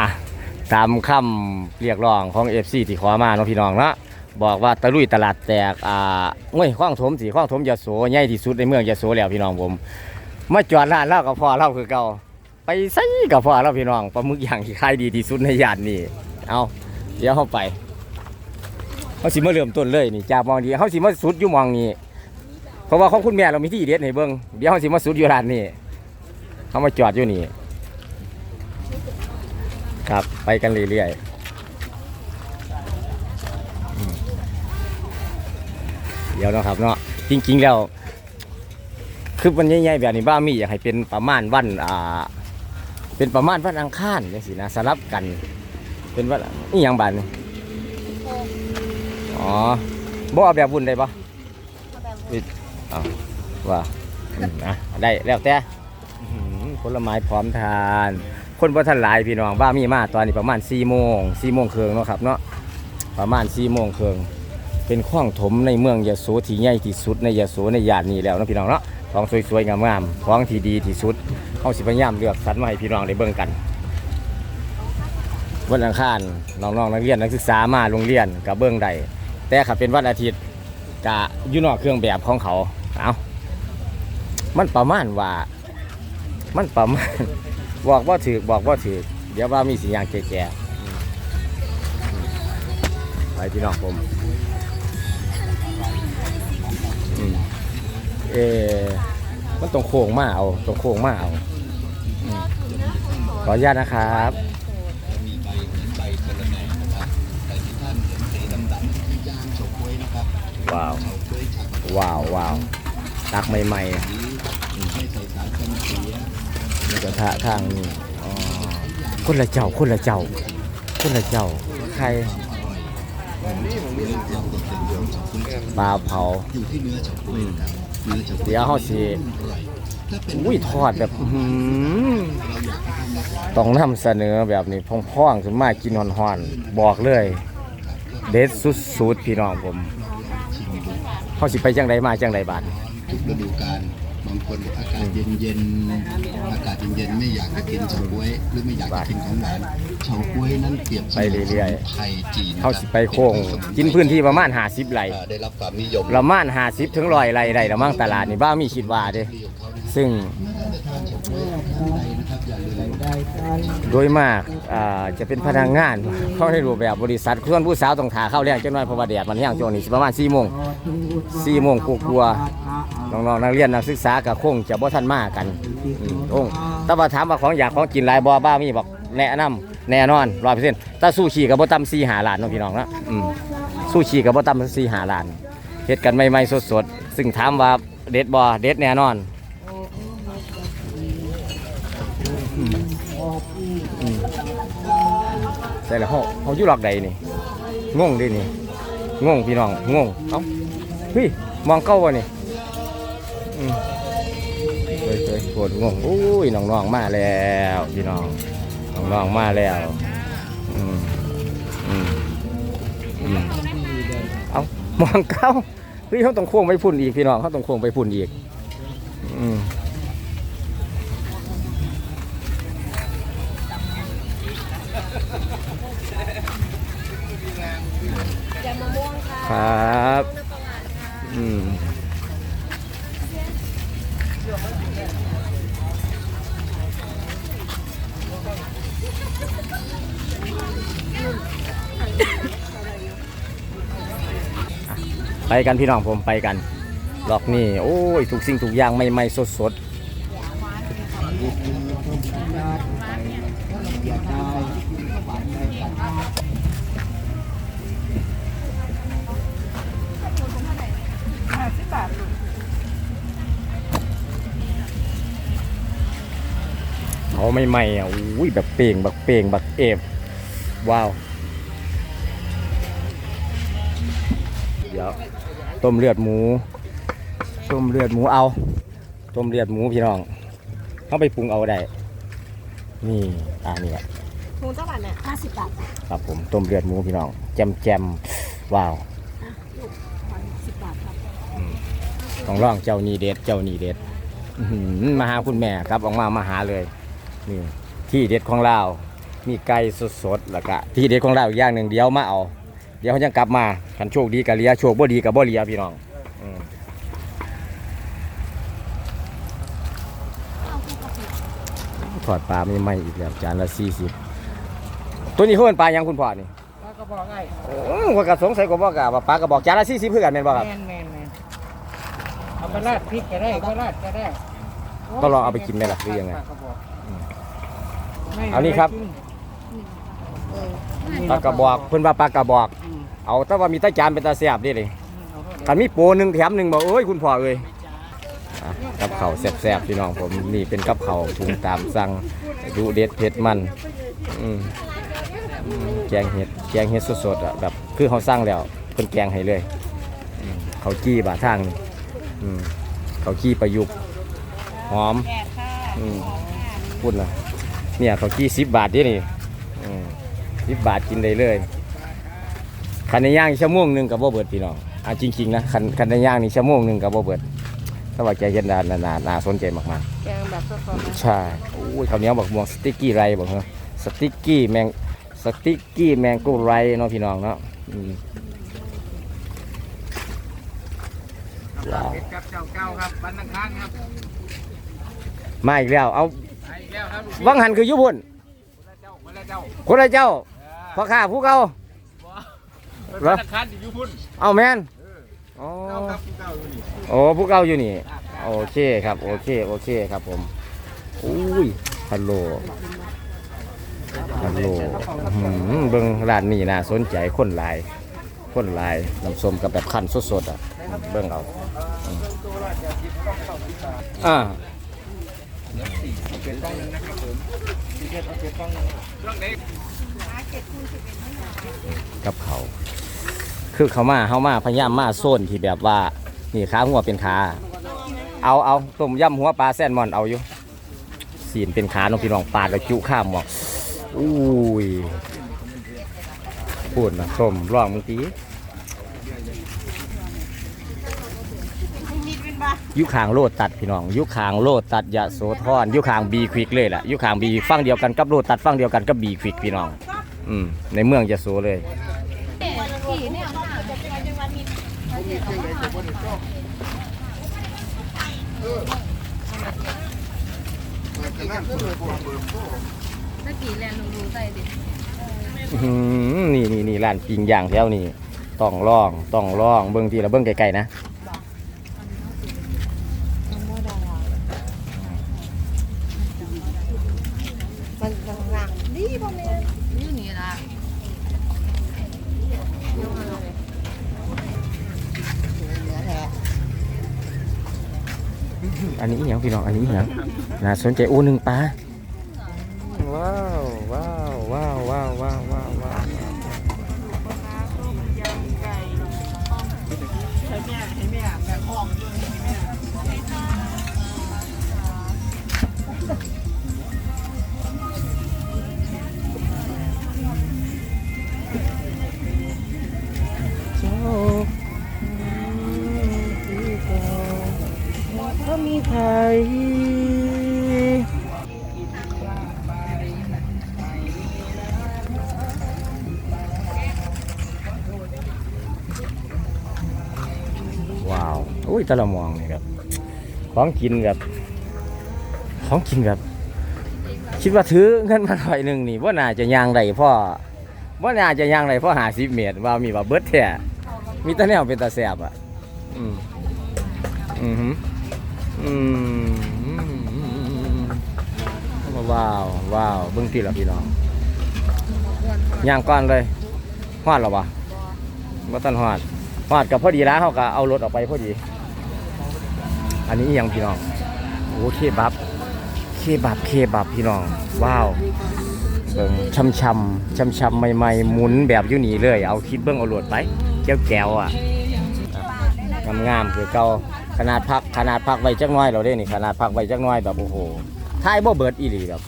อะตามคำเรียกร้องของ FC ที่ขอมาเนาะพี่น้องเนาะบอกว่าตะลุยตลาดแตกอ่าโอ้ยข้องถมสีข้องถมยโสใหญ่ที่สุดในเมืองยโสแล้วพี่น้องผมมาจอดร้านเล้ากับพ่อเล่าคือเก่าไปใส่กับพ่อเล่าพี่น้องปลาหมึกอย่างที่ขายดีที่สุดในย่านนี้เอาเดี๋ยวเข้าไปเขาสิมาเริ่มต้นเลยนี่จากมองดีเขาสิมาสุดอยู่มองนี้เพราะว่าของคุณแม่เรามีที่เด็ดให้เบิ่งเดี๋ยวเขาสิมาสุดอยู่ร้านนี้เขามาจอดอยู่นี่ ครับไปกันเรื่อยๆอืมเดี๋ยวเนาะครับเนาะจริงๆแล้วคือมันใหญ่ๆแบบนี้บ้ามีอยากให้เป็นประมาณวันอ่าเป็นประมาณวันอังคารจังสินะสลับกัน เป็นวันนี่ยังบานนี่อ๋อบ่เอาแบบบุญได้ปะอ้าวว่าอืมอะได้แล้วแต่อื้อหือผลไม้พร้อมทาน คนบ่ทันหลายพี่น้องบ้ามีมาตอนนี้ประมาณ4โมง4โมงครึ่งเนาะครับเนาะประมาณ4โมงครึ่งเป็นข้องถมในเมืองยโสที่ใหญ่ที่สุดในยโสในย่านนี้แล้วนะพี่น้องเนาะของสวยๆงามๆของที่ดีที่สุดเฮาสิพยายามเลือกสรรมาให้พี่น้องได้เบิ่งกันวันอังคารน้องๆนักเรียนนักศึกษามาโรงเรียนกับเบิ่งได้แต่ถ้าเป็นวันอาทิตย์กะยู่นอกเครื่องแบบของเขาเอามันประมาณว่า มันประมาณ บอกว่าถือบอกว่าถือเดี๋ยวว่ามีสิ่งอย่างแก่ๆไปพี่น้องผมเออมันตรงโค้งมาเอาตรงโค้งมาเอาขออนุญาตนะครับว้าวว้าวว้าวตักใหม่นี้ใส่สารกันเสียๆ มีกระทะข้างนี่อ๋อคนละเจ้าคนละเจ้าคนละเจ้าใครเรื่องความโดดเด่นของเฉาก๊วยครับปลาเผาอยู่ที่เนื้อเฉาก๊วยนะครับเนื้อเฉาก๊วยเดี๋ยวเขาสิอร่อยถ้าเป็นอุ้ยทอดแบบอื้อหือต้องนำเสนอแบบนี้พ่องๆขึ้นมากินหอนๆบอกเลย เด็ดสุดๆพี่น้องผมเขาสิไปจังใดมาจังใดบาดทุกฤดูกาลบาง คนอากาศเย็นๆอากาศเย็นๆไม่อยากจะกินเฉาก๊วยหรือไม่อยากจะกินของหวานเฉาก๊วยนั้นเปรียบสมือนสมุนไพรจีนเขาสิไปโค้งกินพื้นที่ประมาณ50ไร่อ่าได้รับความนิยมประมาณ50ถึง100ไร่ได้ละมั่งตลาดนี่บ้ามีคิดว่าเด้ซึ่งโดยมากอ่าจะเป็นพนักงานเขาในรูปแบบบริษัทส่วนผู้สาวต้องถาเข้าแรงจังน้อยเพราะว่าแดดมันแห้งช่วงนี้สิประมาณ4โมง4โมงกลัวๆน้องๆนักเรียนนักศึกษาก็คงจะบ่ทันมากันอืมโอ้แต่ว่าถามว่าของอยากของกินหลายบ่บ้ามีบอกแนะนำแน่นอน100%ถ้าซูชิก็บ่ต่ำ4 5ล้านเนาะพี่น้องเนาะอืมซูชิก็บ่ต่ำ4 5ล้านเฮ็ดกันใหม่ๆสดๆซึ่งถามว่าเด็ดบ่เด็ดแน่นอนใช่แล้วเขาเขาอยู่หลอกใดนี่งงดินี่งงพี่น้องงงเอ้าเฮ้ยมองเก้าวะนี่อืม ยเคยปวดงงอุ้ยน้องๆมาแล้วพี่น้องน้องๆมาแล้วอืมอืมอืมเอ้ามองเก้าเฮ้ยเขาต้องค้งไปพุ่นอีกพี่น้องเขาต้องค้งไปพุ่นอีกอืมยำมะม่วงครับ ไปกันพี่น้องผมไปกันล็อกนี่โอ้ยทุกสิ่งทุกอย่างใหม่ๆสดๆเขาใหม่ๆอะอุ้ยแบบเป่งแบบเป่งแบบเอฟว้าวเดี๋ยว ต้มเลือดหมู ต้มเลือดหมูเอา ต้มเลือดหมูพี่น้องเข้าไปปรุงเอาได้ นี่อ่านี่แหละถุงเท่าไหร่เนี่ยห้าสิบบาทครับผมต้มเลือดหมูพี่น้องแจมแจมๆว้าวสิบบาทครับต้องร่องเจ้านี่เด็ดเจ้านี่เด็ดอื้อหือมาหาคุณแม่ครับออกมามาหาเลยนี่ที่เด็ดของเรา มีไก่สดๆแล้วก็ที่เด็ดของเราอีกอย่างหนึ่งเดี๋ยวมาเอา เดี๋ยวเขาจะกลับมาคันโชคดีกับเลียโชคบ่ดีกับบ่เลียพี่น้องอืมถอดปลาไม่ไหม่อีกแล้วจานละสี่สิบตัวนี้เขาเป็นปลายังคุณพ่อนี่ปลากระบอกไอ้อืมข้อยก็สงสัยก็บอกกะว่าปลากระบอกจานละสี่สิบเพื่อกันเป็นบ่ครับแมนแมนแมนเอาไปราดพริกก็ได้ก็ราดก็ได้ก็ลองเอาไปกินไหมล่ะหรือยังไงปลากระบอกไม่เอานี่ครับปลากระบอกเพิ่นว่าปลากระบอกอืม เอาแต่ว่ามีแตาจานเป็นตาแซ่บเดิเลยเอาเข้าไปคันมีโปรหนึ่งแถมหนึ่งบอกเอ้ยคุณพ่อเอ้ยอะกับเขาวแซ่บๆพี่น้องผมนี่เป็นกับเขาวถุงตามสั่งดูเด็ดเผ็ดมันอืมอืมแกงเห็ดแกงเห็ดสดๆอะแบบคือเขาสั่งแล้วเพิ่นแกงให้เลยอืมเขาวจี้บาทางนี่อืมเขาวจี้ประยุกต์หอมอืมพูดนะเนี่ยเขาวจี้สิบบาทเดินี่สิบบาทกินได้เลย คันในย่างชั่วโมงหนึ่งกับบ่เบิดพี่น้องอะจริงๆนะคันคันในย่างนี่ชั่วโมงหนึ่งกับบ่เบิดถ้าว่าแกเห็นดานนานาน่าสนใจมากแกงแบบสดๆนะๆ ใช่โอ้ยข้าวเหนียวบักม่วงสติ๊กกี้ไรบอกเนาะสติ๊กกี้แมงสติ๊กกี้แมงโก้ไรเนาะพี่น้องเนาะอืมว้าวเผ็ดครับเจ้าเก้าครับบันนังค้างครับมาอีกแล้วเอาไปอีกแล้วครับลูกวังหันคืออยุพุ่นเจ้ามาแล้วเจ้าคนละเจ้าพ่อข้าผู้เก่า เหรอบันนังค้างอยู่พุ่นเอาแมนอ๋อเก้าครับผู้เก้าอยู่นี่โอ้ผู้เก่าอยู่นี่ โอเคครับ โอเค โอเคครับผม อุ้ย ฮัลโหล ฮัลโหลอื้อหือเบิ่งร้านนี้น่าสนใจคนหลาย คนหลายน้ำส้มกับแบบขั้นสดๆอะ เบิ่งเอาอืมอ่าเป็นต้องนึงนะครับผมพี่เจ็ดเอาเจ็ดต้องนึงเรื่องนี้กับเขาว คือเขามาเขามาพยายามมาโซนที่แบบว่านี่ขาหัวเป็นขาเอาเอาต้มยำหัวปลาแซลมอนเอาอยู่สีนเป็นขาน้องพี่น้องปลาแล้วจุข้ามหมอกอุ้ยพูดนะส้มร่องมึงตีอยุคางโลดตัดพี่น้อง ยุคางโลดตัดยะโสธรอยุคางบีควิกเลยแหละยุคางบีฟังเดียวกันกับโลดตัดฟังเดียวกันกับบีควิกพี่น้อง อืมในเมืองยะโสเลย ตะกี้แลนดูใส่ดิอื้อหือนี่นี่นี่ร้านปิ้งย่างแถวนี้ต้องลองต้องลองเบิ้งทีละเบิ้งไกลๆนะ อันนี้อหย่างพี่น้อง อันนี้อหย่างน่าสนใจโอ้หนึ่งปลา แตะละมองนี่ครับของกินแบบของกินแบบคิดว่าถือเงินมาหน่อยหนึ่งนี่ว่าน่าจะยางได้พ่อว่าน่าจะยางได้พ่อหาสิบเมตรว่ามีว่าเบิดแท้มีตะแนวเป็นตาแสบอะอืมอืมอืมว้าวว้าวเบิ้งทีละพี่น้องย่างก้อนเลยฮอดหรอวะว่าตันฮอดฮอดกับพอดีแล้วเขาก็เอารถออกไปพอดี อันนี้ยังพี่น้องโอ้เคบับเคบับเคบับพี่น้อง ว้าวเบิ่งช่ำช่ำช่ำช่ำใหม่ๆหมุนแบบอยู่นี่เลย เอาคิดเบิ้งเอาหลวดไปแก้วแก้วอะงามงามๆคือเก่าขนาดพักขนาดพักไว้จักน้อยเราได้นี่ขนาดพักไว้จักน้อยแบบโอ้โหท้ายบ่เบิดอีหลีแบบ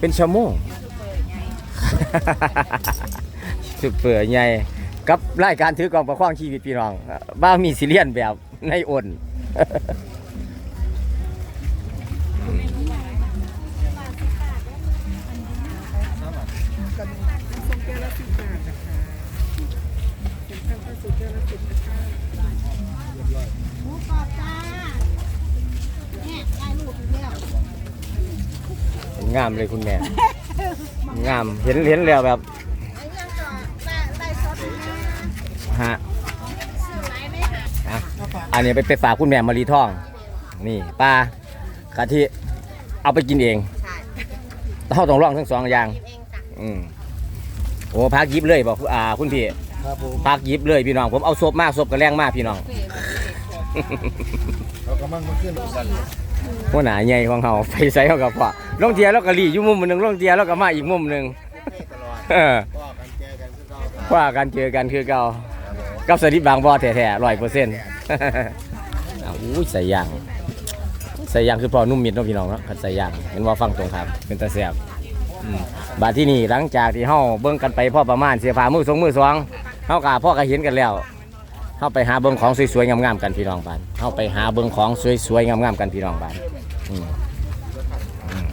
เป็นชั่วโมงสุดเปื่อยใหญ่กับรายการถือกองประคองชีวิตพี่น้องบ้ามีซิเลียนแบบในอ่นามเลยคุณแม่ งามเห็นเห็นแล้วแบบไอ้ยังก็ได้ได้ซอสมาฮะซื้อไรไหมคะอะอันนี้ไปไปฝากคุณแม่มารีทอง นี่ปลากะทิเอาไปกินเองใช่เขาต้องลองทั้งสองอย่างกินเองจ้ะอืมโอ้พักยิบเลยบอกอ่าคุณพี่ครับผมพักยิบเลยพี่น้องผมเอาศพมากศพกระแรงมากพี่น้อง เราก็มั่งมาขึ้นกัน หัวหน้าใหญ่ของเขาไปใส่เขากับพ่อลงเทียแล้วก็รีอยู่มุมหนึ่งลงเทียแล้วก็มาอีกมุมหนึ่งเออก็กันแก้กันคือเราว่ากันเจอกันคือเก่ากับสลิปบางบ่อแท้ๆร้อยเปอร์เซ็นต์อู้ยใส่ยางใส่ยางคือพอนุ่มมิดเนาะพี่น้องเนาะคันใส่ยางเห็นว่าฟังตรงครับเป็นตาแซ่บอืมบาดที่นี่หลังจากที่เฮาเบิ่งกันไปพ่อประมาณเสียผ้ามือสองมือสองเฮากะพ่อก็เห็นกันแล้ว เฮาไปหาเบิ่งของสวยๆงามๆกันพี่น้องบ้านเฮาไปหาเบิ่งของสวยๆงามๆกันพี่น้องบ้านอืมอืม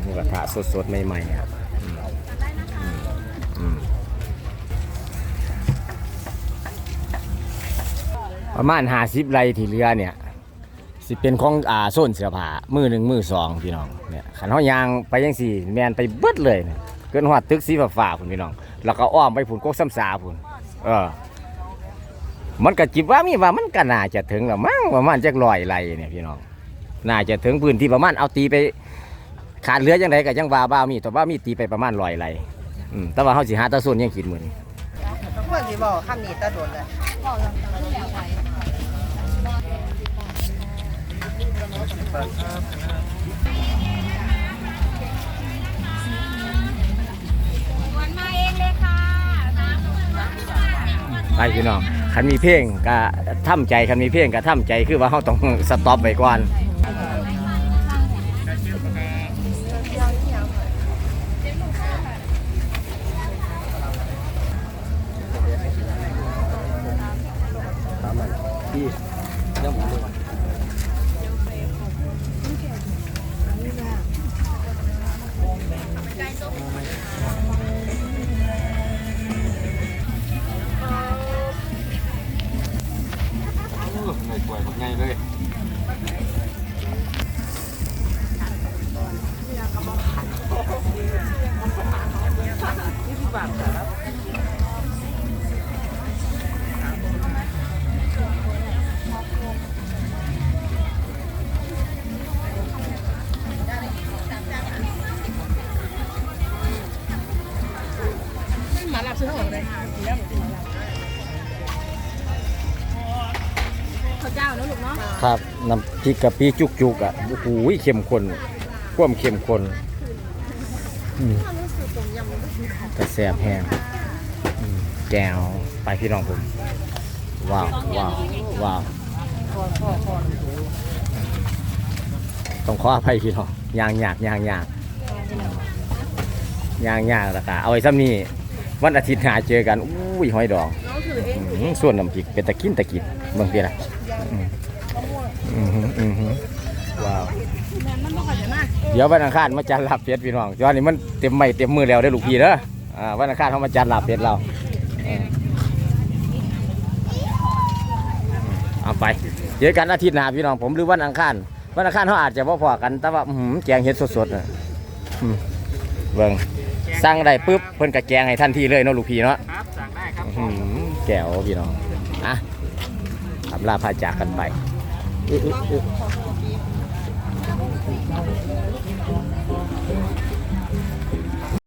หมูกระทะสดๆใหม่ๆครับอืมอืมประมาณหาสิบไรที่เหลือเนี่ยสิเป็นของอ่าโซนเสื้อผ้ามือหนึ่งมือสองพี่น้องเนี่ยขันเขายางไปยังสี่แมนไปเบิดเลยเนี่ยเกินหอดตึกสีฟ้าๆพุ่นพี่น้อง แล้วก็อ้อมไปพุ่นกกซ้ำสาพุ่น เออ มันก็จิบว่ามีว่ามันก็น่าจะถึงแล้วมั้งประมาณจักร้อยไรเนี่ยพี่น้องน่าจะถึงพื้นที่ประมาณเอาตีไป ขาดเหลือยังไงก็ยังว่าบ้ามีแต่ว่ามีตีไปประมาณร้อยไรอืมแต่ว่าเขาสิหาตะโซนยังกินมือนเพื่อนที่บอกคำนี้ตะโดนเลย ไปพี่น้องคันมีเพลงก็ทำใจคันมีเพลงก็ทำใจคือว่าเขาต้องสต็อปไว้ก่อน ครับน้ำพริกกะปิจุกจุกอะโอ้โหเข้มข้นควมเข้มข้นอืมแต่แซ่บแห้งอืมแก้วไปพี่น้องผมว้าวว้าวว้าวต้องขออภัยพี่น้องยางยากยางยากยางยากแล้วก็เอาไว้ซ้ำนี่ วันอาทิตย์หาเจอกันอุ้ยหอยดองอื้อส่วนน้ำพริกเป็นตะกินตะกินเบิ่งเพียละอือหืออือหือว้าวเดี๋ยววันอังคารมาจัดลาบเป็ดพี่น้องจอนี่มันเต็มไม่เต็มมือแล้วได้อลูกพี่เด้ออ่าวันอังคารเขามาจัดลาบเป็ดเราเออเอาไปเจอกันอาทิตย์หน้าพี่น้องผมหรือวันอังคารวันอังคารเขาอาจจะพ่พอๆกันแต่ว่าอื้อหือแกงเห็ดสดๆน่ะอืมเบิ่ง สั่งได้ปุ๊บเพิ่นกะแกงให้ทันทีเลยเนาะลูกพี่เนาะครับสั่งได้ครับอื้อหือแก้วพี่น้องอะทำลาพาจากกันไปอึ๊ะอึ๊ะอึ๊ะ